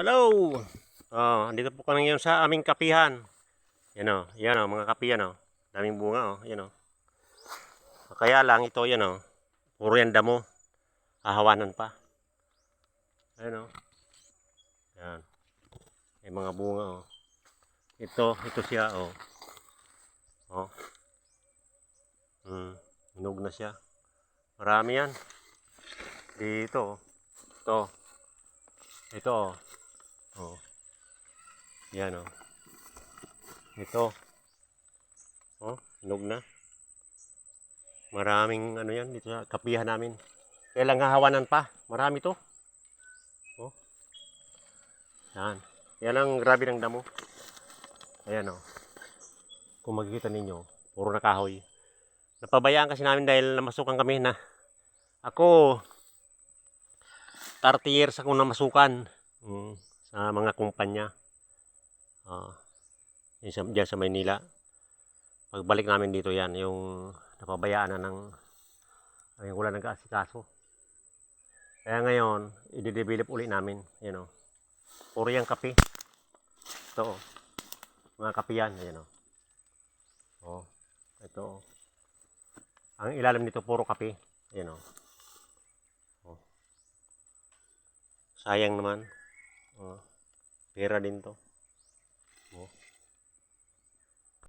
Hello! Oh, andito po kami ngayon sa aming kapihan. Yan o, yan o, mga kapihan o. Daming bunga o, yan o. Kaya lang ito, yan o. Puro yan damo. Hahawanan pa. Ayan o. Yan. May mga bunga o. Ito, ito siya o. O. Hmm, hinog na siya. Marami yan. Dito o. Ito. Ito o. Oh. Yan oh. Ito. Oh, hinog na. Maraming ano yan dito sa kapihan namin. Kaya lang hahawanan pa. Marami to. Oh. Yan. Yan ang grabe ng damo. Ayan oh. Kung makikita ninyo, puro nakahoy. Napabayaan kasi namin dahil namasukan kami na ako 30 years akong namasukan. Mm, sa mga kumpanya. Ah, yun sa, dyan sa Maynila. Pagbalik namin dito yan, yung napabayaan na ng ay, wala nag-aasikaso. Kaya ngayon, i-develop uli namin. Yan o. Puro yung kape. Ito o. Mga kape yan. Ayan o. O. Ito o. Ang ilalim nito puro kape. Ayan o. O. Sayang naman. Oh, pera din to.